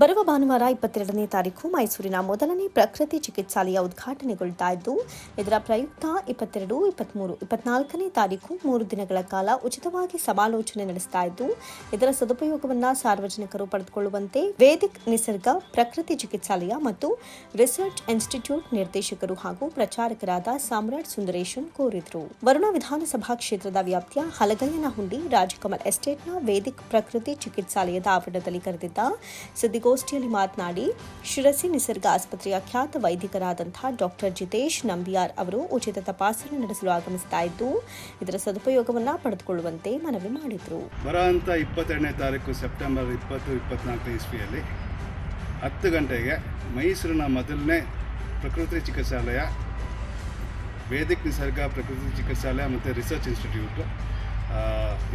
ಬರುವ ಭಾನುವಾರ ಇಪ್ಪತ್ತೆರಡನೇ ತಾರೀಕು ಮೈಸೂರಿನ ಮೊದಲನೇ ಪ್ರಕೃತಿ ಚಿಕಿತ್ಸಾಲಯ ಉದ್ಘಾಟನೆಗೊಳ್ತಾ ಇದ್ದು, ಇದರ ಪ್ರಯುಕ್ತ ಇಪ್ಪತ್ತೆರಡು ಇಪ್ಪತ್ಮೂರು ಇಪ್ಪತ್ನಾಲ್ಕನೇ ತಾರೀಕು ಮೂರು ದಿನಗಳ ಕಾಲ ಉಚಿತವಾಗಿ ಸಮಾಲೋಚನೆ ನಡೆಸ್ತಾ ಇದ್ದು, ಇದರ ಸದುಪಯೋಗವನ್ನು ಸಾರ್ವಜನಿಕರು ಪಡೆದುಕೊಳ್ಳುವಂತೆ ವೇದಿಕ್, ನಿಸರ್ಗ, ಪ್ರಕೃತಿ ಚಿಕಿತ್ಸಾಲಯ ಮತ್ತು ರಿಸರ್ಚ್ ಇನ್ಸ್ಟಿಟ್ಯೂಟ್ ನಿರ್ದೇಶಕರು ಹಾಗೂ ಪ್ರಚಾರಕರಾದ ಸಾಮ್ರಾಟ್ ಸುಂದರೇಶನ್ ಕೋರಿದರು. ವರುಣ ವಿಧಾನಸಭಾ ಕ್ಷೇತ್ರದ ವ್ಯಾಪ್ತಿಯ ಹಲಗಯ್ಯನಹುಂಡಿ ರಾಜಕಮಲ್ ಎಸ್ಟೇಟ್ನ ವೇದಿಕ್ ಪ್ರಕೃತಿ ಚಿಕಿತ್ಸಾಲಯದ ಆವರಣದಲ್ಲಿ ಕರೆದಿದ್ದ ಸುದ್ದಿಗೋಷ್ಠಿಯಲ್ಲಿ ಮಾತನಾಡಿ ಶಿರಸಿ ನಿಸರ್ಗ ಆಸ್ಪತ್ರೆಯ ಖ್ಯಾತ ವೈದಿಕರಾದಂತಹ ಡಾಕ್ಟರ್ ಜಿತೇಶ್ ನಂಬಿಯಾರ್ ಅವರು ಉಚಿತ ತಪಾಸಣೆ ನಡೆಸಲು ಆಗಮಿಸ್ತಾ ಇದ್ದು, ಇದರ ಸದುಪಯೋಗವನ್ನು ಪಡೆದುಕೊಳ್ಳುವಂತೆ ಮನವಿ ಮಾಡಿದರು. ಬರಹಂತ ಇಪ್ಪತ್ತೆರಡನೇ ತಾರೀಕು ಸೆಪ್ಟೆಂಬರ್ ಇಪ್ಪತ್ತು, ಇಪ್ಪತ್ನಾಲ್ಕು ಇಸ್ವಿಯಲ್ಲಿ ಹತ್ತು ಗಂಟೆಗೆ ಮೈಸೂರಿನ ಮೊದಲನೇ ಪ್ರಕೃತಿ ಚಿಕಿತ್ಸಾಲಯ, ವೇದಿಕ್ ನಿಸರ್ಗ ಪ್ರಕೃತಿ ಚಿಕಿತ್ಸಾಲಯ ಮತ್ತು ರಿಸರ್ಚ್ ಇನ್ಸ್ಟಿಟ್ಯೂಟು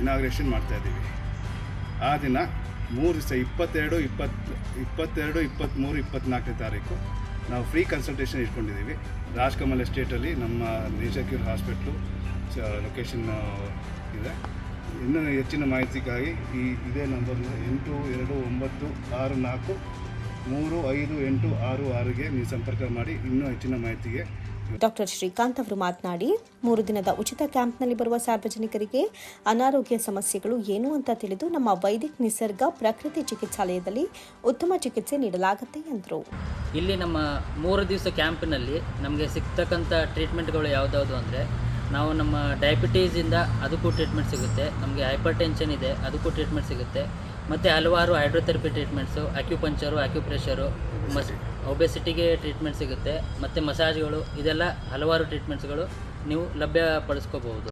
ಇನಾಗ್ರೇಷನ್ ಮಾಡ್ತಾಯಿದ್ದೀವಿ ಆ ದಿನ ಮೂರು ದಿವಸ ಇಪ್ಪತ್ತೆರಡು ಇಪ್ಪತ್ತು ಇಪ್ಪತ್ತೆರಡು, ಇಪ್ಪತ್ತ್ಮೂರು ಇಪ್ಪತ್ತ್ನಾಲ್ಕನೇ ತಾರೀಕು ನಾವು ಫ್ರೀ ಕನ್ಸಲ್ಟೇಷನ್ ಇಟ್ಕೊಂಡಿದ್ದೀವಿ. ರಾಜ್ಕಮಲ್ ಎಸ್ಟೇಟಲ್ಲಿ ನಮ್ಮ ನೇಚರ್ ಕ್ಯೂರ್ ಹಾಸ್ಪಿಟ್ಲು ಲೊಕೇಶನ್ ಇದೆ. ಇನ್ನೂ ಹೆಚ್ಚಿನ ಮಾಹಿತಿಗಾಗಿ ಈ ಇದೇ ನಂಬರ್ ಎಂಟು, ಎರಡು, ಒಂಬತ್ತು, ಆರು, ನಾಲ್ಕು, ಮೂರು, ಐದು, ಎಂಟು, ಆರು ಆರಿಗೆ ನೀವು ಸಂಪರ್ಕ ಮಾಡಿ ಇನ್ನೂ ಹೆಚ್ಚಿನ ಮಾಹಿತಿಗೆ ಡಾಕ್ಟರ್ ಶ್ರೀಕಾಂತ್ ಅವರು ಮಾತನಾಡಿ, ಮೂರು ದಿನದ ಉಚಿತ ಕ್ಯಾಂಪ್ನಲ್ಲಿ ಬರುವ ಸಾರ್ವಜನಿಕರಿಗೆ ಅನಾರೋಗ್ಯ ಸಮಸ್ಯೆಗಳು ಏನು ಅಂತ ತಿಳಿದು ನಮ್ಮ ವೈದಿಕ್ ನಿಸರ್ಗ ಪ್ರಕೃತಿ ಚಿಕಿತ್ಸಾಲಯದಲ್ಲಿ ಉತ್ತಮ ಚಿಕಿತ್ಸೆ ನೀಡಲಾಗುತ್ತೆ ಎಂದರು. ಇಲ್ಲಿ ನಮ್ಮ ಮೂರು ದಿವಸ ಕ್ಯಾಂಪ್ನಲ್ಲಿ ನಮಗೆ ಸಿಗ್ತಕ್ಕಂಥ ಟ್ರೀಟ್ಮೆಂಟ್ಗಳು ಯಾವುದ್ಯಾವುದು ಅಂದರೆ, ನಾವು ನಮ್ಮ ಡಯಾಬಿಟೀಸಿಂದ ಅದಕ್ಕೂ ಟ್ರೀಟ್ಮೆಂಟ್ ಸಿಗುತ್ತೆ, ನಮಗೆ ಹೈಪರ್ ಟೆನ್ಷನ್ ಇದೆ, ಅದಕ್ಕೂ ಟ್ರೀಟ್ಮೆಂಟ್ ಸಿಗುತ್ತೆ, ಮತ್ತು ಹಲವಾರು ಹೈಡ್ರೋಥೆರಪಿ ಟ್ರೀಟ್ಮೆಂಟ್ಸು ಅಕ್ಯುಪಂಚರು ಅಕ್ಯುಪ್ರೆಷರು, ಮಸ್ ಒಬೆಸಿಟಿಗೆ ಟ್ರೀಟ್ಮೆಂಟ್ ಸಿಗುತ್ತೆ ಮತ್ತು ಮಸಾಜ್ಗಳು ಇದೆಲ್ಲ ಹಲವಾರು ಟ್ರೀಟ್ಮೆಂಟ್ಸ್ಗಳು ನೀವು ಲಭ್ಯಪಡಿಸ್ಕೋಬಹುದು.